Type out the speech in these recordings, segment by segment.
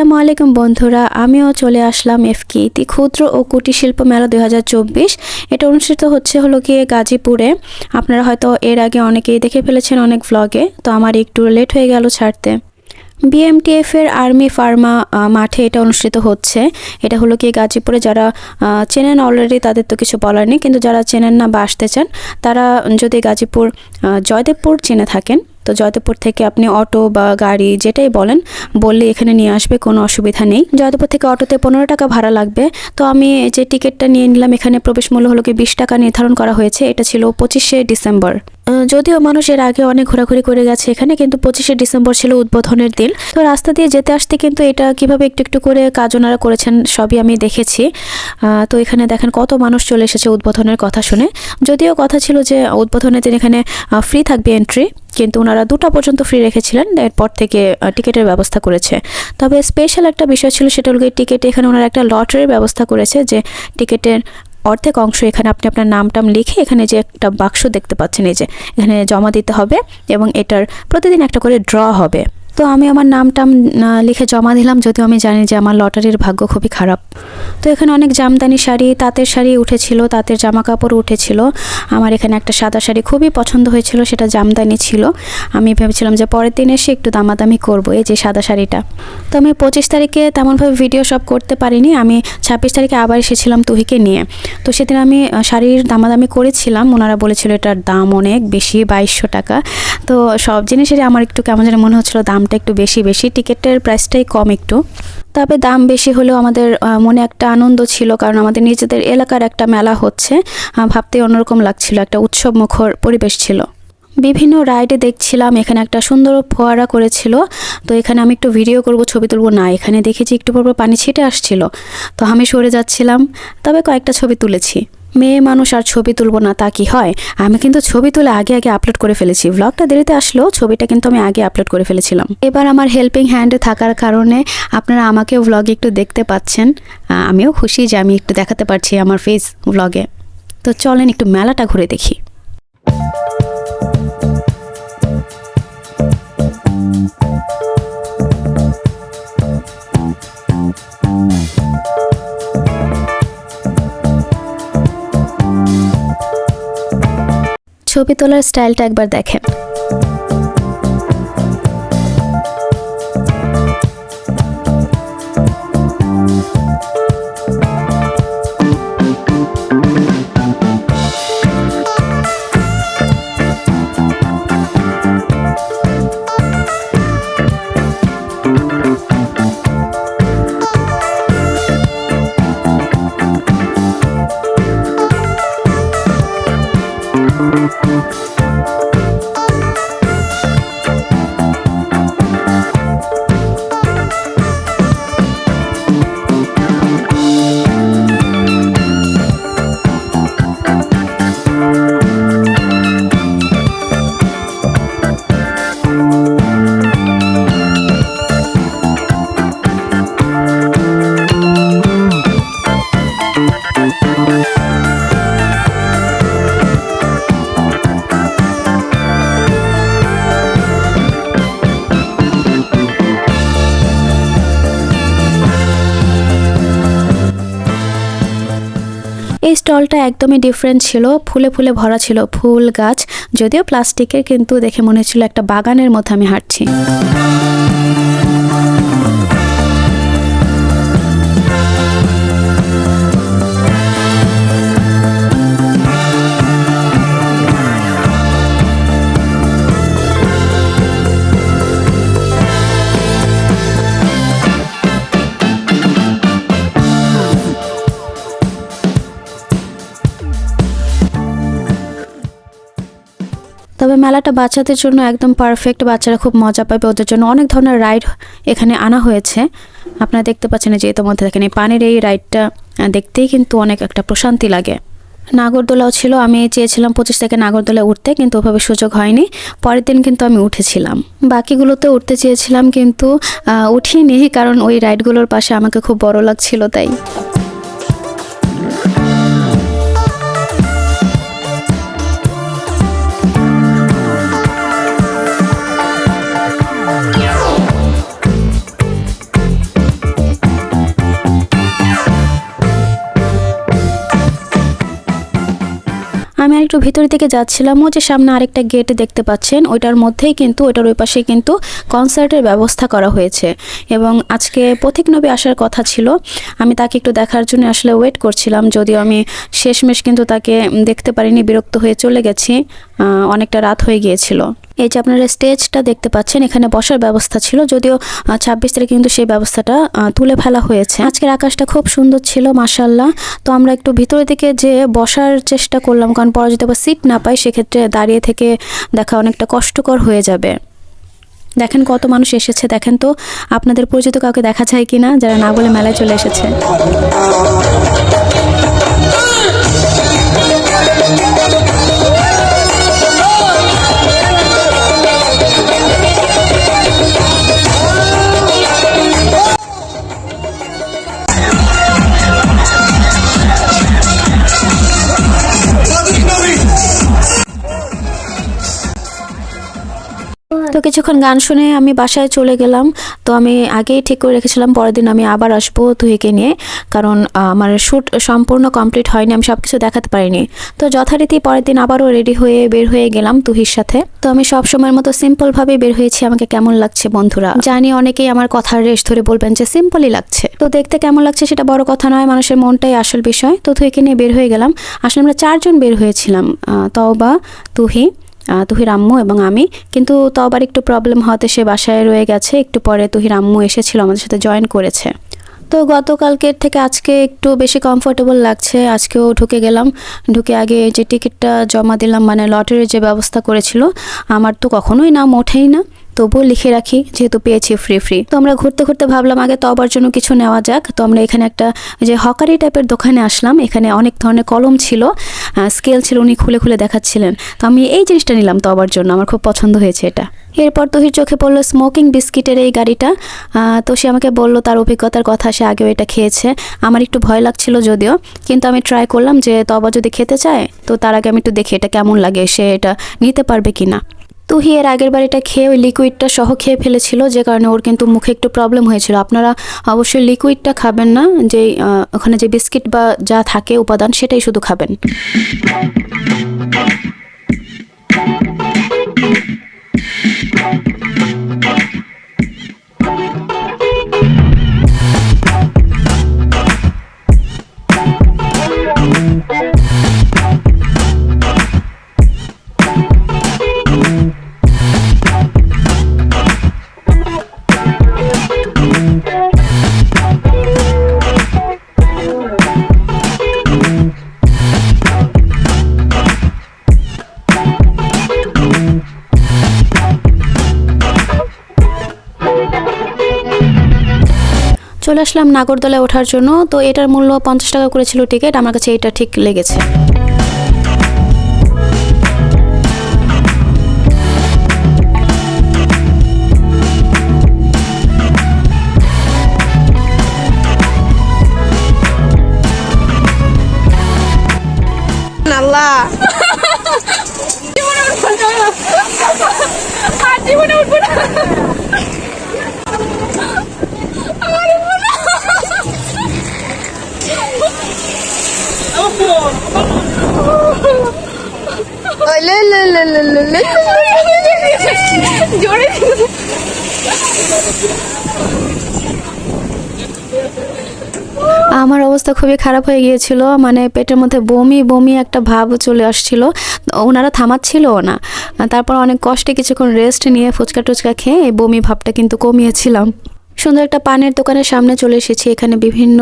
আসসালামু আলাইকুম বন্ধুরা, আমিও চলে আসলাম এফকি ইতি ক্ষুদ্র ও কুটির শিল্প মেলা দু হাজার চব্বিশ। এটা অনুষ্ঠিত হচ্ছে হলো গিয়ে গাজীপুরে। আপনারা হয়তো এর আগে অনেকেই দেখে ফেলেছেন অনেক ভ্লগে তো আমার একটু লেট হয়ে গেল ছাড়তে। বিএমটিএফ এর আর্মি ফার্মা মাঠে এটা অনুষ্ঠিত হচ্ছে। এটা হলো কি গাজীপুরে যারা চেনেন অলরেডি তাদের তো কিছু বলার নেই, কিন্তু যারা চেনেন না বা আসতে চান, তারা যদি গাজীপুর জয়দেবপুর চেনে থাকেন তো জয়দেবপুর থেকে আপনি অটো বা গাড়ি যেটাই বলেন, বললে এখানে নিয়ে আসবে, কোনো অসুবিধা নেই। জয়দেবপুর থেকে অটোতে পনেরো টাকা ভাড়া লাগবে। তো আমি যে টিকিটটা নিয়ে নিলাম, এখানে প্রবেশ মূল্য হলো কি বিশ টাকা নির্ধারণ করা হয়েছে, এটা ছিল পঁচিশে ডিসেম্বর। যদিও মানুষ এর আগে অনেক ঘোরাঘুরি করে গেছে এখানে, কিন্তু পঁচিশে ডিসেম্বর ছিল উদ্বোধনের দিন। তো রাস্তা দিয়ে যেতে আসতে কিন্তু এটা কীভাবে একটু একটু করে কাজ ওনারা করেছেন সবই আমি দেখেছি। তো এখানে দেখেন কত মানুষ চলে এসেছে উদ্বোধনের কথা শুনে। যদিও কথা ছিল যে উদ্বোধনের দিন এখানে ফ্রি থাকবে এন্ট্রি কিন্তু ওনারা দুটা পর্যন্ত ফ্রি রেখেছিলেন, এরপর থেকে টিকিটের ব্যবস্থা করেছে। তবে স্পেশাল একটা বিষয় ছিল সেটা হলো টিকিট এখানে ওনারা একটা লটারির ব্যবস্থা করেছে যে টিকিটের অর্ধেক অংশ এখানে আপনি আপনার নাম টাম লিখে এখানে যে একটা বাক্স দেখতে পাচ্ছেন, এই যে এখানে জমা দিতে হবে এবং এটার প্রতিদিন একটা করে ড্র হবে। তো আমি আমার নাম টাম লিখে জমা দিলাম, যদিও আমি জানি যে আমার লটারির ভাগ্য খুবই খারাপ। তো এখানে অনেক জামদানি শাড়ি, তাঁতের শাড়ি উঠেছিল, তাঁতের জামা কাপড় উঠেছিল। আমার এখানে একটা সাদা শাড়ি খুবই পছন্দ হয়েছিল, সেটা জামদানি ছিল। আমি ভেবেছিলাম যে পরের দিন এসে একটু দামাদামি করব এই যে সাদা শাড়িটা। তো আমি পঁচিশ তারিখে তেমনভাবে ভিডিও সব করতে পারিনি, আমি ছাব্বিশ তারিখে আবার এসেছিলাম তুহিকে নিয়ে। তো সেদিন আমি শাড়ির দামাদামি করেছিলাম, ওনারা বলেছিল এটার দাম অনেক বেশি, বাইশশো টাকা। তো সব জিনিসেরই আমার একটু কেমন যেন মনে হচ্ছিল দামটা একটু বেশি বেশি টিকিটের প্রাইসটাই কম একটু। তবে দাম বেশি হলেও আমাদের মনে একটা আনন্দ ছিল কারণ আমাদের নিজেদের এলাকার একটা মেলা হচ্ছে। ভাবতে অন্যরকম লাগছিল, একটা উৎসব মুখর পরিবেশ ছিল। বিভিন্ন রাইডে দেখছিলাম, এখানে একটা সুন্দর ফোয়ারা করেছিল। তো এখানে আমি একটু ভিডিও করব, ছবি তুলব। না, এখানে দেখেছি একটু পর পানি ছিটে আসছিল। তো আমি সরে যাচ্ছিলাম, তবে কয়েকটা ছবি তুলেছি। মেয়ে মানুষ আর ছবি তুলবো না, তা কি হয়? আমি কিন্তু ছবি তুলে আগে আগে আপলোড করে ফেলেছি। ব্লগটা দেরিতে আসলেও ছবিটা কিন্তু আমি আগে আপলোড করে ফেলেছিলাম। এবার আমার হেল্পিং হ্যান্ডে থাকার কারণে আপনারা আমাকেও ভ্লগে একটু দেখতে পাচ্ছেন। আমিও খুশি যে আমি একটু দেখাতে পারছি আমার ফেস ব্লগে তো চলেন একটু মেলাটা ঘুরে দেখি। ছবি তোলার স্টাইলটা একবার দেখেন। এই স্টলটা একদমই ডিফারেন্ট ছিল, ফুলে ফুলে ভরা ছিল, ফুল গাছ, যদিও প্লাস্টিকের কিন্তু দেখে মনে হচ্ছিল একটা বাগানের মধ্যে আমি হাঁটছি। তবে মেলাটা বাচ্চাদের জন্য একদম পারফেক্ট বাচ্চারা খুব মজা পাবে, ওদের জন্য অনেক ধরনের রাইড এখানে আনা হয়েছে। আপনারা দেখতে পাচ্ছেন যে এর মধ্যে দেখেন, এই পানির এই রাইডটা দেখতেই কিন্তু অনেক একটা প্রশান্তি লাগে। নাগরদোলাও ছিল, আমি চেয়েছিলাম পঁচিশ থেকে নাগরদোলা উঠতে, কিন্তু ওভাবে সুযোগ হয়নি। পরের দিন কিন্তু আমি উঠেছিলাম। বাকিগুলোতে উঠতে চেয়েছিলাম, কিন্তু উঠিনি, কারণ ওই রাইডগুলোর পাশে আমাকে খুব বড় লাগছিল তাই। আমি আর একটু ভিতরে দিকে যাচ্ছিলাম ও যে সামনে আরেকটা গেট দেখতে পাচ্ছেন। ওইটার মধ্যেই কিন্তু, ওইটার ওই পাশে কিন্তু কনসার্টের ব্যবস্থা করা হয়েছে। এবং আজকে পথিক নবী আসার কথা ছিল। আমি তাকে একটু দেখার জন্য আসলে ওয়েট করছিলাম, যদিও আমি শেষমেশ কিন্তু তাকে দেখতে পারিনি, বিরক্ত হয়ে চলে গেছি। অনেকটা রাত হয়ে গিয়েছিল। এই যে আপনারা স্টেজটা দেখতে পাচ্ছেন, এখানে বসার ব্যবস্থা ছিল, যদিও ছাব্বিশ তারিখে কিন্তু সেই ব্যবস্থাটা তুলে ফেলা হয়েছে। আজকের আকাশটা খুব সুন্দর ছিল মাসাল্লাহ তো আমরা একটু ভিতরের দিকে যে বসার চেষ্টা করলাম, কারণ পরে যদি আবার সিট না পাই, সেক্ষেত্রে দাঁড়িয়ে থেকে দেখা অনেকটা কষ্টকর হয়ে যাবে। দেখেন কত মানুষ এসেছে, দেখেন তো, আপনাদের পরিচিত কাউকে দেখা যায় কিনা, যারা না বলে মেলায় চলে এসেছে। তো কিছুক্ষণ গান শুনে আমি বাসায় চলে গেলাম। তো আমি আগেই ঠিক করে রেখেছিলাম, পরের দিন আমি আবার আসব তুহিকে নিয়ে। কারণ আমার শ্যুট সম্পূর্ণ কমপ্লিট হয়নি, আমি সব কিছু দেখাতে পারিনি। তো যথারীতি পরের দিন আবারও রেডি হয়ে বের হয়ে গেলাম তুহির সাথে। তো আমি সব সময়ের মতো সিম্পলভাবে বের হয়েছি, আমাকে কেমন লাগছে বন্ধুরা? জানি অনেকেই আমার কথার রেশ ধরে বলবেন যে সিম্পলই লাগছে। তো দেখতে কেমন লাগছে সেটা বড় কথা নয়, মানুষের মনটাই আসল বিষয়। তো তুহিকে নিয়ে বের হয়ে গেলাম। আসলে আমরা চারজন বের হয়েছিলাম তওবা, তুহি। তুহির আম্মু এবং আমি। কিন্তু তো আবার একটু প্রবলেম হওয়াতে সে বাসায় রয়ে গেছে। একটু পরে তুহির আম্মু এসেছিল, আমাদের সাথে জয়েন করেছে। তো গতকালকের থেকে আজকে একটু বেশি কমফোর্টেবল লাগছে। আজকেও ঢুকে গেলাম। ঢুকে আগে যে টিকিটটা জমা দিলাম মানে লটারির যে ব্যবস্থা করেছিল, আমার তো কখনোই নাম ওঠেই না। তবুও লিখে রাখি, যেহেতু পেয়েছি ফ্রি ফ্রি তো আমরা ঘুরতে ঘুরতে ভাবলাম, আগে তবার জন্য কিছু নেওয়া যাক। তো আমরা এখানে একটা যে হকারি টাইপের দোকানে আসলাম। এখানে অনেক ধরনের কলম ছিল স্কেল ছিল, উনি খুলে খুলে দেখাচ্ছিলেন। তো আমি এই জিনিসটা নিলাম তবার জন্য, আমার খুব পছন্দ হয়েছে এটা। এরপর তুহির চোখে পড়ল স্মোকিং বিস্কিটের এই গাড়িটা। তো সে আমাকে বলল, তার অভিজ্ঞতার কথা সে আগেও এটা খেয়েছে। আমার একটু ভয় লাগছিল যদিও, কিন্তু আমি ট্রাই করলাম যে, তবা যদি খেতে চায়, তো তার আগে আমি একটু দেখি এটা কেমন লাগে, সে এটা নিতে পারবে কি না তুহি এর আগের বার এটা খেয়ে ওই লিকুইডটা সহ খেয়ে ফেলেছিল, যে কারণে ওর কিন্তু মুখে একটু প্রবলেম হয়েছিল। আপনারা অবশ্যই লিকুইডটা খাবেন না যে ওখানে যে বিস্কিট বা যা থাকে উপাদান সেটাই শুধু খাবেন। চলে আসলাম নাগরদোলায় ওঠার জন্য। তো এটার মূল্য পঞ্চাশ টাকা করেছিল টিকিট। আমার কাছে এটা ঠিক লেগেছে। আল্লাহ। জীবনে উঠবো না। আমার অবস্থা খুবই খারাপ হয়ে গিয়েছিল মানে পেটের মধ্যে বমি বমি একটা ভাব চলে আসছিল। ওনারা থামাচ্ছিল না। তারপর অনেক কষ্টে কিছুক্ষণ রেস্ট নিয়ে ফুচকা টুচকা খেয়ে বমি ভাবটা কিন্তু কমিয়েছিলাম। সুন্দর একটা পানের দোকানের সামনে চলে এসেছি। এখানে বিভিন্ন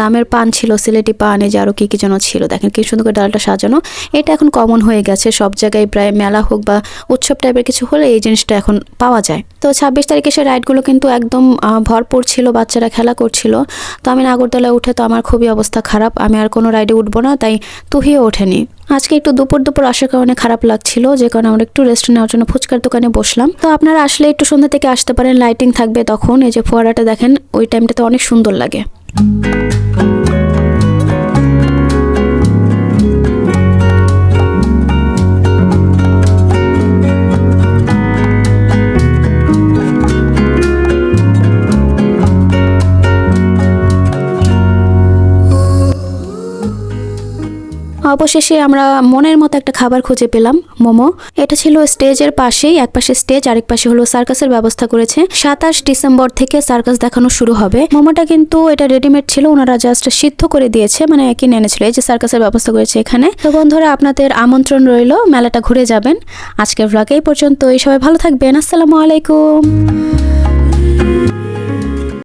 দামের পান ছিল, সিলেটি পান, এই যে আরও কী কী যেন ছিল। দেখেন কি সুন্দর করে ডালটা সাজানো। এটা এখন কমন হয়ে গেছে, সব জায়গায় প্রায় মেলা হোক বা উৎসব টাইপের কিছু হলে এই জিনিসটা এখন পাওয়া যায়। তো ছাব্বিশ তারিখে সে রাইডগুলো কিন্তু একদম ভরপুর ছিল, বাচ্চারা খেলা করছিল। তো আমি নাগরদোলায় উঠে তো আমার খুবই অবস্থা খারাপ। আমি আর কোনো রাইডে উঠবো না, তাই তুহিও ওঠেনি। আজকে একটু দুপুর দুপুর আসার কারণে খারাপ লাগছিল, যে কারণে আমরা একটু রেস্ট নেওয়ার জন্য ফুচকার দোকানে বসলাম। তো আপনারা আসলে একটু সন্ধ্যা থেকে আসতে পারেন লাইটিং থাকবে তখন, এই যে ফোয়ারাটা দেখেন ওই টাইমটাতে অনেক সুন্দর লাগে। অবশেষে আমরা মনের মতো একটা খাবার খুঁজে পেলাম, মোমো। এটা ছিল স্টেজের পাশেই, এক পাশে স্টেজ, আরেক পাশে হলো সার্কাসের ব্যবস্থা করেছে। সাতাশ ডিসেম্বর থেকে সার্কাস দেখানো শুরু হবে। মোমোটা কিন্তু এটা রেডিমেড ছিল, ওনারা জাস্ট সিদ্ধ করে দিয়েছে মানে কিনে এনেছিল, এই যে সার্কাসের ব্যবস্থা করেছে এখানে। তো বন্ধুরা, আপনাদের আমন্ত্রণ রইল, মেলাটা ঘুরে যাবেন। আজকের ভ্লগ এই পর্যন্ত এই সবাই ভালো থাকবেন, আসসালামু আলাইকুম।